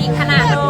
อีกขนาดเลย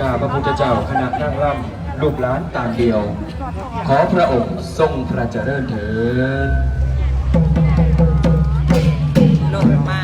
ข้าพระพุทธเจ้าคณะนั่งร่ำลูกหลานต่างเดียว ขอพระองค์ทรงพระเจริญเถิดลงมา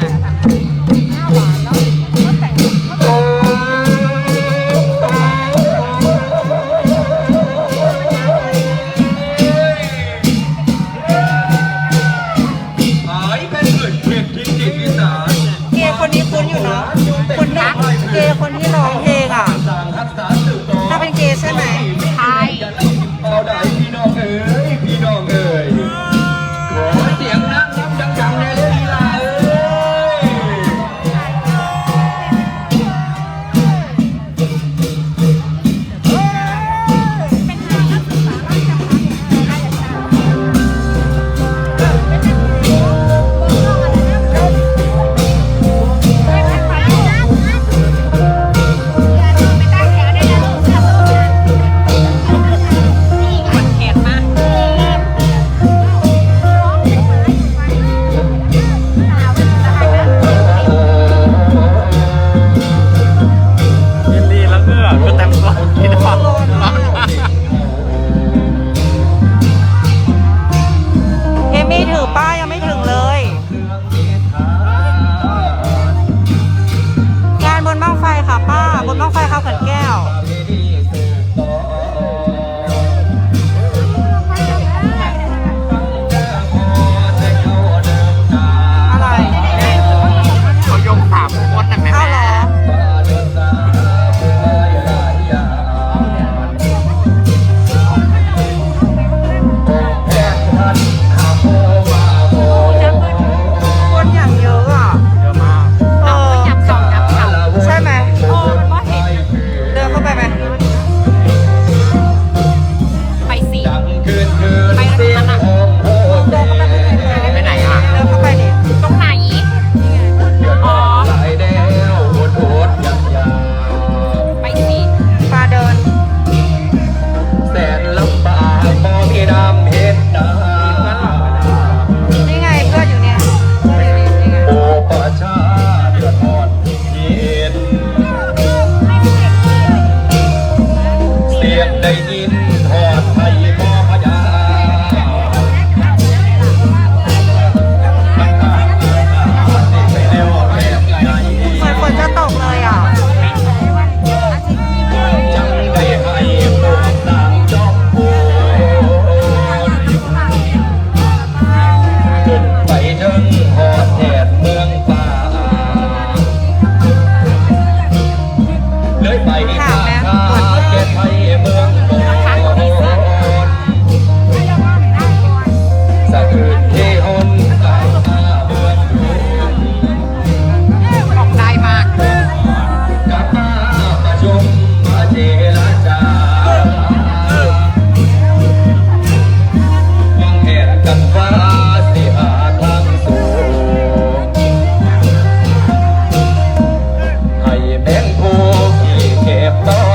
โอ้ที่เก็บต้น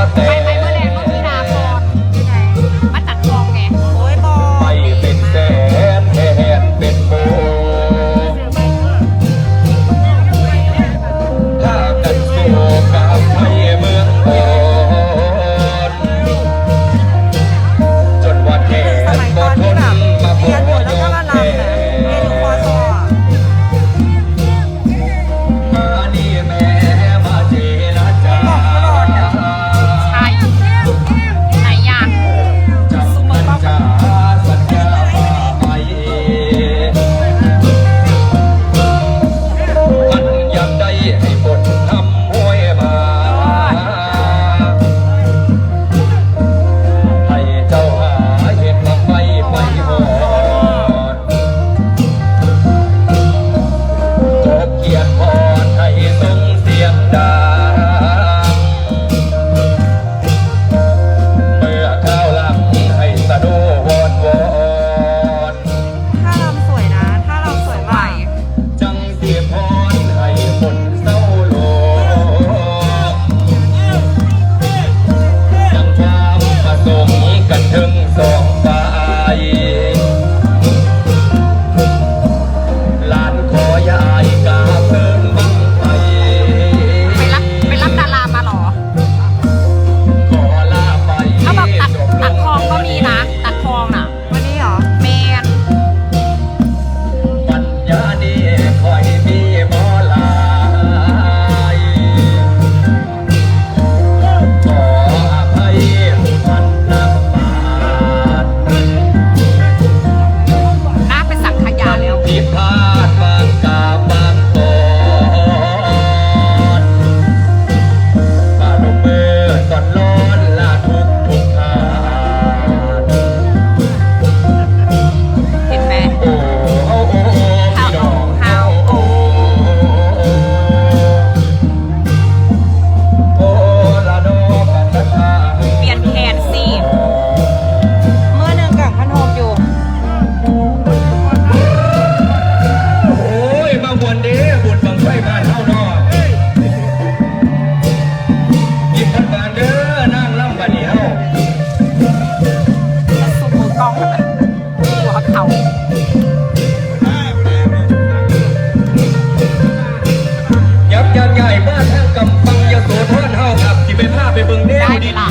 ดีล่ะ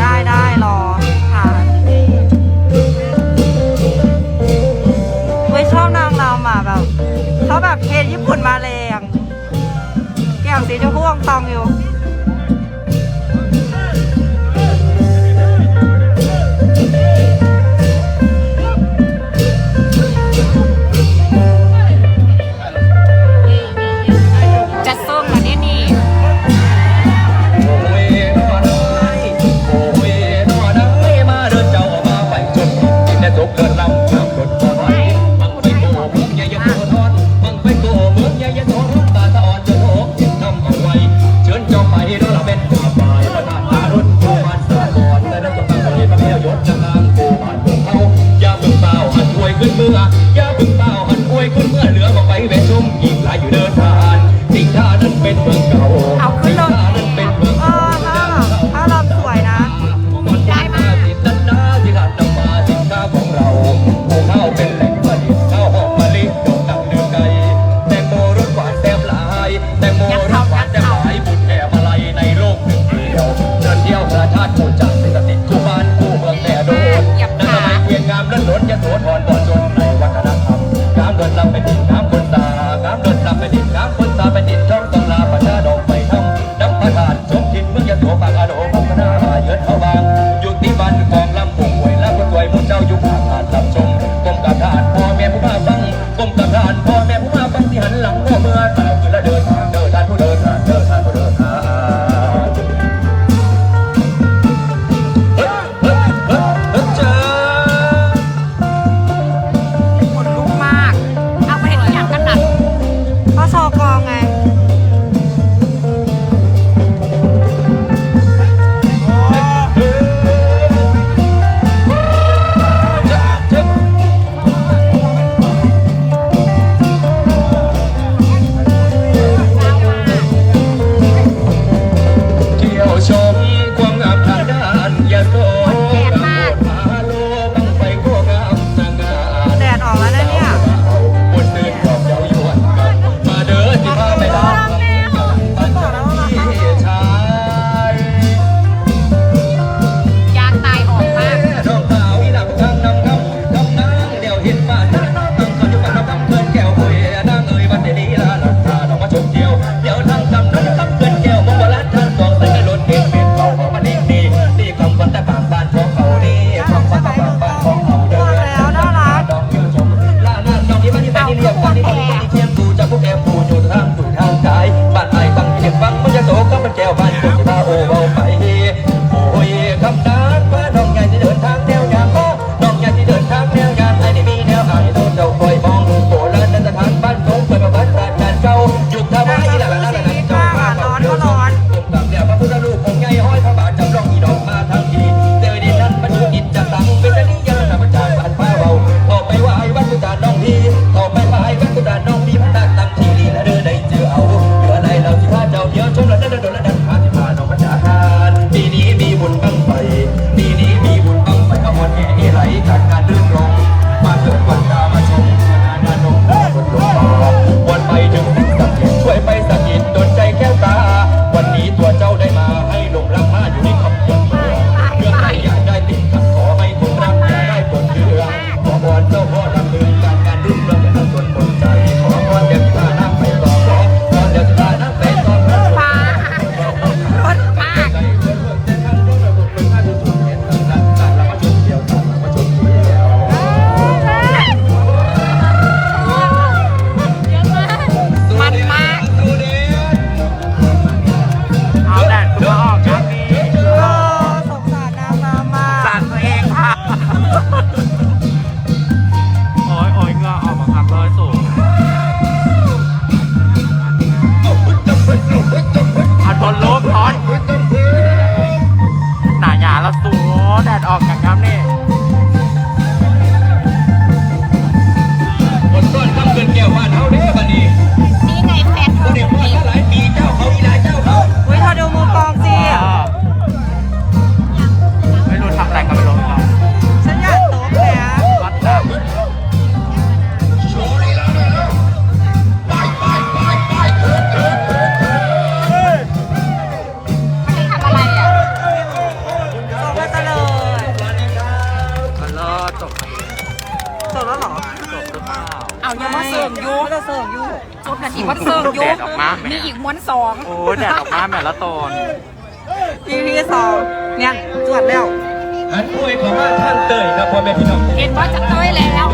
ได้ได้รอค่ะเว้ยชอบนางเราอะแบบเขาแบบเคนญี่ปุ่นมาแรงแก้วสีจะพ่วงตองอยู่ ดดออกมาแม่มีอีกม้วนสองโอ้แดดออกมาแม่ละตน EP สองเนี่ยจวดแล้วหันมวยของมาท่านเตยครับพ่อแม่พี่น้อง เห็นว่าจะเต้ยแล้ว